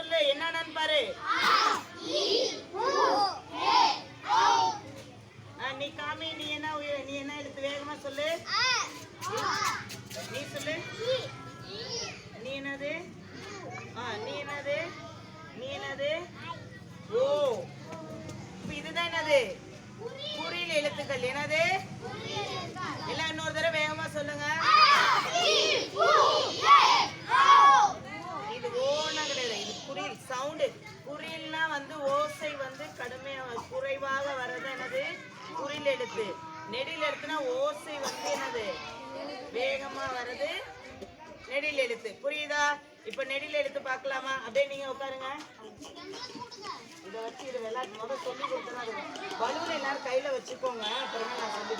சொல்லு என்னன்னு பாரு. நீ காமி நீ என்ன நீ என்ன எழுத்து வேகமா சொல்லு. நீ சொல்லு. நீ என்னது? நீ என்னது? நீ என்னது? ஓ. இதுதான் என்னது? குறியில் எழுத்துக்கள். என்னது? குரில் சவுண்டு குரில்னா வந்து ஓசை வந்து கடுமையா குறைவாக வர்றது என்னது? குரில் எழுத்து. நெடில் எழுத்துனா ஓசை வந்து என்னது? வேகமா வர்றது. நெடில் எழுத்து. புரியுதா? இப்ப நெடில் எழுத்து பார்க்கலாமா? அப்படியே நீங்க உட்காருங்க. இதை வச்சு இது விளையாட்டு முதல் சொல்லி கொடுத்தா பலூன் எல்லாரும் கையில வச்சுக்கோங்க. அப்புறமே நான் சொல்லி